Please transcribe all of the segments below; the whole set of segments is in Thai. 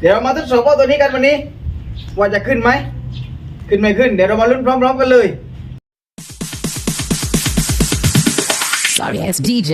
เดี๋ยวเรามาทดสอบว่าตัวนี้กันวันนี้ ว่าจะขึ้นไหม ขึ้นไม่ขึ้น เดี๋ยวเรามาลุ้นพร้อม ๆ กันเลย Sorry it's DJ.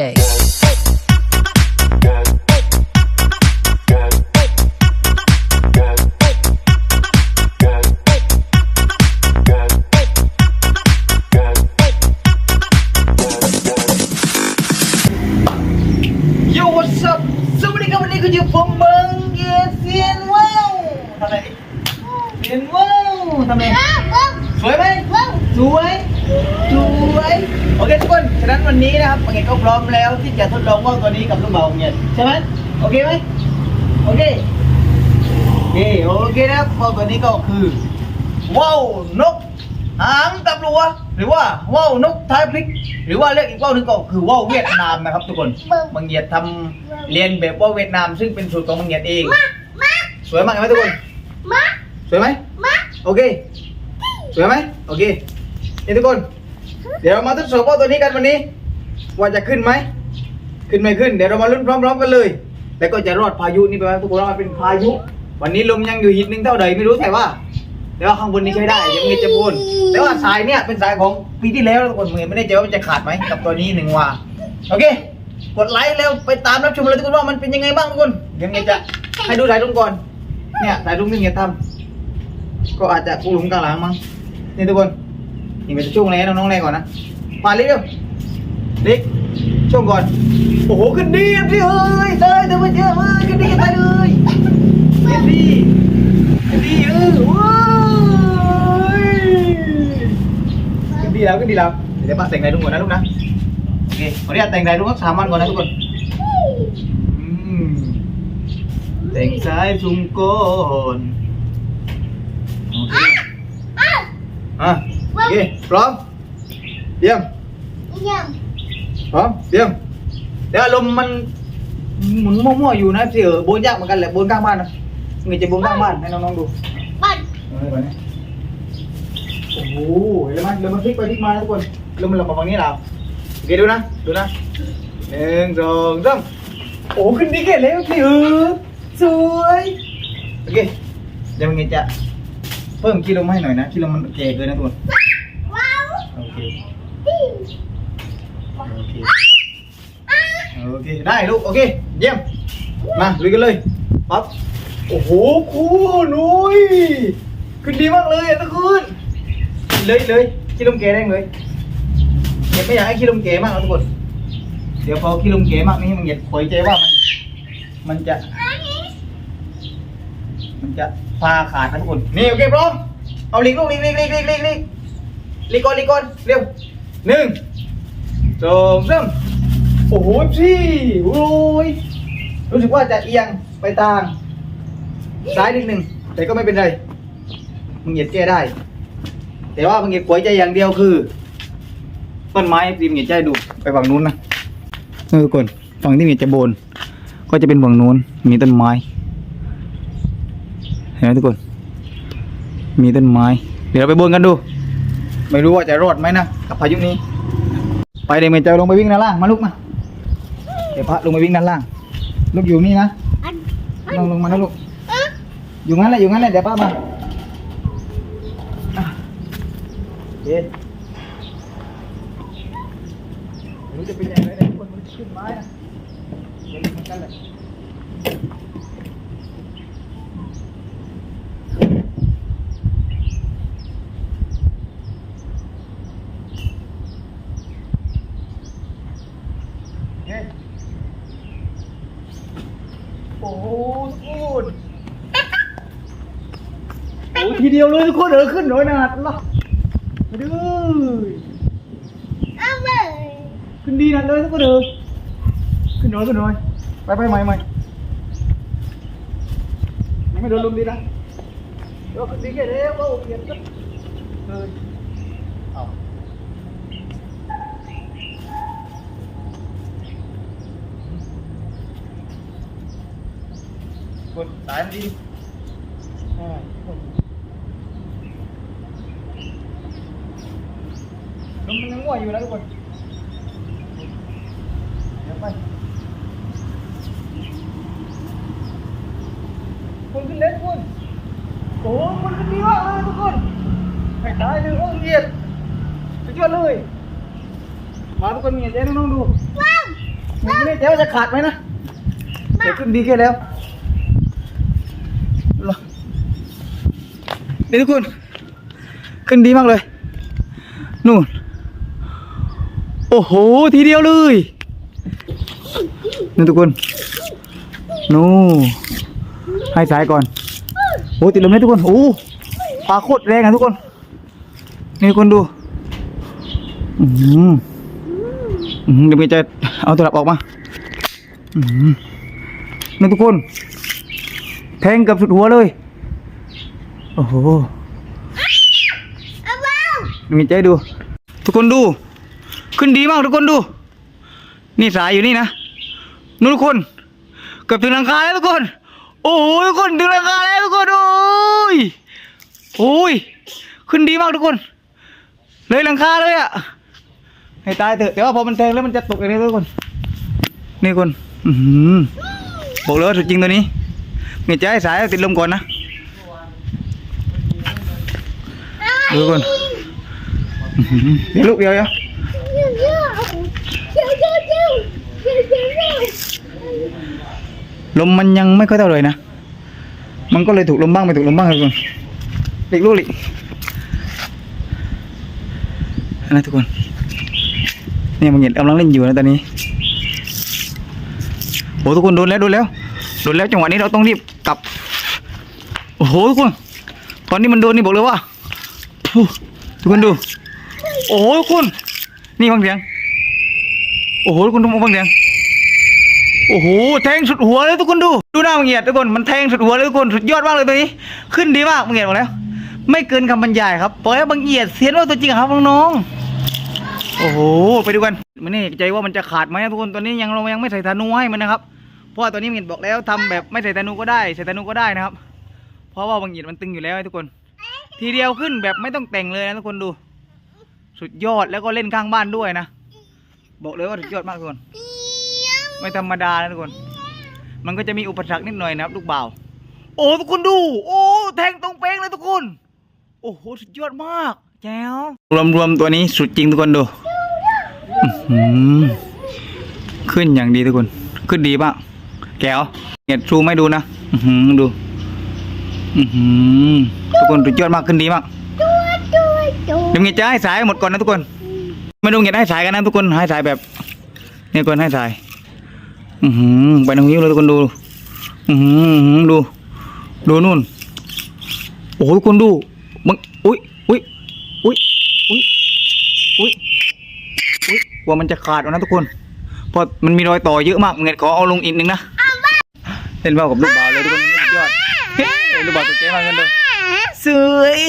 วันนี้นะครับบังเงียดก็พร้อมแล้วที่จะทดลองว่าวตัวนี้กับลูกเบาบังเงียดใช่ไหมโอเคไหมโอเคโอเคโอเคนะครับว่าวตัวนี้ก็คือว้าวนกหางตำรัวหรือว่าว้าวนกท้ายพลิก หรือว่าเรียกอีกว่าวหนึงก็คือว่าวเวียดนามนะครับ ทุกคนบางเหยียดทำเรียนแบบว่าเวียดนาม ซึ่งเป็นสูตรของบางเหยียดเองสวยมากไหมทุกคนสวยไหมโอเคสวยไหมโอเคนี่ทุกคน เดี๋ยวเรามาทดสอบว่าตัวนี้กันวันนี้ ว่าจะขึ้นไหม ขึ้นไม่ขึ้น เดี๋ยวเรามาลุ้นพร้อม ๆ กันเลย แล้วก็จะรอดพายุนี่ไปไหมทุกคนว่ามันเป็นพายุ วันนี้ลมยังอยู่หินหนึ่งเท่าใดไม่รู้แต่ว่าแต่ว่าข้างบนนี้ใช้ได้ยังมีจะบนแต่ว่าสายเนี่ยเป็นสายของปีที่แล้วทุกคนเหมือนไม่ได้เจอว่ามันจะขาดไหมกับตัวนี้หนึ่งวาโอเค กดไลค์แล้วไปตามรับชมเลยทุกคนว่ามันเป็นยังไงบ้างทุกคนยังไงจะให้ดูสายลุงก่อน เนี่ยสายลุงนี่ไงทำก็อาจจะกูหลุมกลางหลังมั้งนี่ทุกคนนี่เป็นช่วงแรกน้องๆแรกก่อนนะมาเร็ว เล็กช่วงก่อน โอ้โหขึ้นดีอะพี่เอ้ยตายแต่ไม่เจอเอ้ยขึ้นดีกันไปเลยขึ้นดีขึ้นดีเออว้ายขึ้นดีแล้วขึ้นดีแล้วเดี๋ยวป้าแต่งไหนลุงก่อนนะลูกนะโอเคขออนุญาตแต่งไหนลุงสักสามวันก่อนนะทุกคนอืมแต่งสายชุมก่อนโอเคอะโอเคพร้อมเยี่ยม พร้อมเตรียมเดี๋ยวลมมันหมุนมั่วๆอยู่นะเสียโบนยากเหมือนกันแหละโบนข้างบ้านนะเงยจะโบนข้างบ้านให้น้องๆดูเอาเลยก่อนนะโอ้โหเห็นไหมลมมันพลิกไปพลิกมานะทุกคนลมมันหลบมาฝั่งนี้เราโอเคดูนะดูนะหนึ่งสองสามโอ้ขึ้นดีแค่แล้วพี่เออสวยโอเคเดี๋ยวมันจะเพิ่มกิโลมาให้หน่อยนะกิโลมันแก่เกินนะทุกคนโอเค โอเค โอเค ได้ลูก โอเค เยี่ยม มาลุยกันเลยปั๊บ โอ้โหครูนุ้ยขึ้นดีมากเลยอะทุกคนเลยเลยขี้ลมแกได้เลยเดี๋ยวไม่อยากให้ขี้ลมแกมากทุกคน เดี๋ยวพอขี้ลมแกมากนี่มันเหยียดคอยใจว่ามัน มันจะ มันจะพาขาดนะทุกคน นี่โอเคพร้อม เอาลิงลูกลิงลิงลิงลิงลิงลิงลิงก่อนลิงก่อนเร็วหนึ่งสองสาม โอ้โหพี่โอ้ยรู้สึกว่าจะเอียงไปทางซ้ายนิดหนึ่งแต่ก็ไม่เป็นไร มึงเหยียดแก้ได้ แต่ว่ามึงเหยียดป่วยใจอย่างเดียวคือต้นไม้ที่มึงเหยียดใจดูไปฝั่งนู้นนะเออก่อนฝั่งที่เหยียดจะโบน ก็จะเป็นฝั่งนู้น มีต้นไม้ เห็นไหมทุกคน มีต้นไม้ เดี๋ยวเราไปบนกันดู ไม่รู้ว่าจะรอดไหมนะกับพายุนี้ ไปเด็กเมย์จะลงไปวิ่งด้านล่างมาลูกมา เดี๋ยวพระลงไปวิ่งด้านล่าง ลูกอยู่นี่นะลงลงมานะลูก อยู่งั้นแหละอยู่งั้นแหละเดี๋ยวพระมาอะเย็นไม่รู้จะเป็นยังไงเลยคนมันขึ้นไม้นะเดี๋ยวมันกันแหลยเย็นโอ้โหทุกคนโอ้ทีเดียวเลยทุกคนเออขึ้นหน่อยนะล่ะไปดูขึ้นดีนะเลยทุกคนเออขึ้นหน่อยขึ้นหน่อยไปไปใหม่ใหม่ยังไม่โดนลมดีนะเดี๋ยวขึ้นดีแค่เดียวก็เปลี่ยนก็เลยเอากดสายมันดีอ่า ลมมันยังง่วอยู่นะทุกคน เดี๋ยวไปโอ้มันขึ้นเล็กคุณโอ้มันขึ้นดีมากเลยทุกคนไม่ตายเลยโอ้เยียดสุดยอดเลย มาทุกคนมีเจ๊น้องๆดูมันไม่แน่ใจว่าจะขาดไหมนะแต่ขึ้นดีแค่แล้วรอนี่ทุกคน ขึ้นดีมากเลย นู่น โอ้โห ทีเดียวเลยนี่ทุกคนนู่นให้สายก่อนโอ้ติดลมเลยทุกคนโอ้ปลาโคตรแรงอะทุกคน นี่ทุกคนดูอืมอืมเดี๋ยวมีจะเอาตัวหลับออกมาอืมนี่ทุกคน แทงกับสุดหัวเลย โอ้โหมีใจดู ทุกคนดู ขึ้นดีมากทุกคนดู นี่สายอยู่นี่นะนู่นทุกคนเกือบถึงหลังคาแล้วทุกคน โอ้โหทุกคนถึงหลังคาแล้วทุกคนโอ้ยโอ้ยขึ้นดีมากทุกคน เลยหลังคาเลยอะให้ตายเถอะแต่ว่าพอมันแทงแล้วมันจะตกอย่างนี้ทุกคน นี่คนอือบอกเลยว่าสุดจริงตัวนี้มีใจสายติดลมก่อนนะดูคนเดี๋ยวลูกเดียวเดียว ลมมันยังไม่ค่อยเท่าไหร่นะ มันก็เลยถูกลมบ้างไม่ถูกลมบ้างทุกคนหลีกลูกหลีกนะทุกคน เนี่ยมันเห็นกำลังเล่นอยู่นะตอนนี้โอ้ทุกคนโดนแล้วโดนแล้วโดนแล้วจังหวะนี้เราต้องรีบกลับ โอ้โหทุกคน ตอนนี้มันโดนนี่บอกเลยว่าทุกคนดู โอ้โหทุกคน นี่ฟังเสียง โอ้โหทุกคนดูฟังเสียง โอ้โหแทงสุดหัวเลยทุกคนดู ดูหน้ามังเงียดทุกคนมันแทงสุดหัวเลยทุกคนสุดยอดมากเลยตัวนี้ ขึ้นดีมากมังเงียดบอกแล้ว ไม่เกินคำบรรยายครับปล่อยให้บังเอียดเสียนว่าตัวจริงครับน้องๆโอ้โหไปดูกันมันนี่ใจว่ามันจะขาดไหมนะทุกคนตอนนี้ยังเรายังไม่ใส่ธนูให้มันนะครับเพราะตอนนี้มังเงียดบอกแล้วทำแบบไม่ใส่ธนูก็ได้ใส่ธนูก็ได้นะครับ เพราะว่าบังเอียดมันตึงอยู่แล้วทุกคน ทีเดียวขึ้นแบบไม่ต้องแต่งเลยนะทุกคนดู สุดยอดแล้วก็เล่นข้างบ้านด้วยนะบอกเลยว่าสุดยอดมากทุกคน ไม่ธรรมดานะทุกคน มันก็จะมีอุปสรรคนิดหน่อยนะครับ ลูกบ่าว โอ้ทุกคนดู โอ้แทงตรงเป้งเลยทุกคน โอ้โหสุดยอดมากแจ๋วรวมๆตัวนี้สุดจริงทุกคนดูอื้อหือขึ้นอย่างดีทุกคน ขึ้นดีมากแก้วเงียดซูไม่ดูนะอื้อหือดูอือหือทุกคนสุดยอดมากขึ้นดีมากเดี๋ยวเงียดจะให้สายหมดก่อนนะทุกคน ไม่ดูเงียดให้สายกันนะทุกคนให้สายแบบนี่ก่อนให้สาย อือหือไปตรงนี้เลยทุกคนดู อือหือดู ดูนู่น โอ้ทุกคนดู มึง อุ้ยอุ้ยอุ้ยอุ้ยอุ้ยอุ้ยกลัว่ามันจะขาดแล้วนะทุกคน เพราะมันมีรอยต่อเยอะมากเงินขอเอาลงอีกหนึ่งนะเล่นเบากับลูกบาเลยทุกคนสุดยอดเฮ้ยลูกบาตัวเจ๊มากกันเลยสวย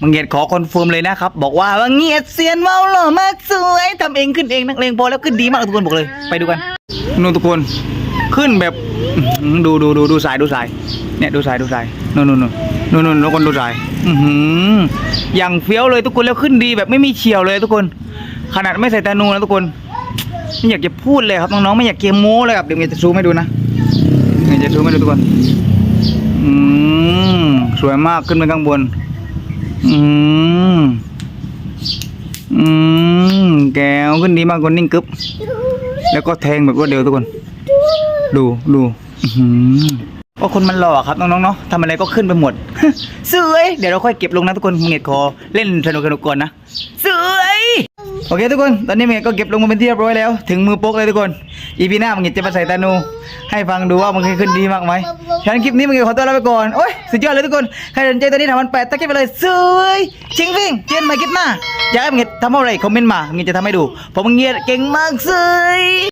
มังเงียดขอคอนเฟิร์มเลยนะครับ บอกว่ามังเงียดเซียนเมาหล่อมากสวยทำเองขึ้นเองนักเลงพอแล้วขึ้นดีมากทุกคนบอกเลย ไปดูกัน นู่นทุกคนขึ้นแบบดูดูดูดูสายดูสายเนี่ยดูสายดูสายนู่นนู่นนู่นนู่นทุกคนดูสายอือหืออย่างเฟี้ยวเลยทุกคนแล้วขึ้นดีแบบไม่มีเฉียวเลยทุกคน ขนาดไม่ใส่ตานูนะทุกคนไม่อยากจะพูดเลยครับน้องๆไม่อยากเกมโม้เลยครับเดี๋ยวเมีจะซูมให้ดูนะเมียจะซูมให้ดูทุกคนอืมสวยมากขึ้นไปข้างบน อืมอืมแก้วขึ้นดีมากคนนิ่งกึ๊บ แล้วก็แทงแบบรวดเร็วทุกคน ดูดูอื้อหือว่าคนมันหล่อครับน้องๆเนาะทำอะไรก็ขึ้นไปหมดสวยเดี๋ยวเราค่อยเก็บลงนะทุกคนเงียดคอเล่นสนุกสนุกก่อนนะสวย โอเคทุกคน ตอนนี้เมย์ก็เก็บลงมาเป็นที่เรียบร้อยแล้ว ถึงมือโป๊กเลยทุกคน อีพีหน้ามึงจะมาใส่ตานู ให้ฟังดูว่ามันเคยขึ้นดีมากไหมฉะนั้นคลิปนี้มึงขอตัวลาไปก่อน โอ้ย สุดยอดเลยทุกคน ใครสนใจตอนนี้ทำมันแปดตะกี้ไปเลยสวยชิงวิ่งเจียนมาคิดมาอยากให้มึงทำอะไรคอมเมนต์มามึงจะทำให้ดูเพราะมึงเงียเก่งมากสวย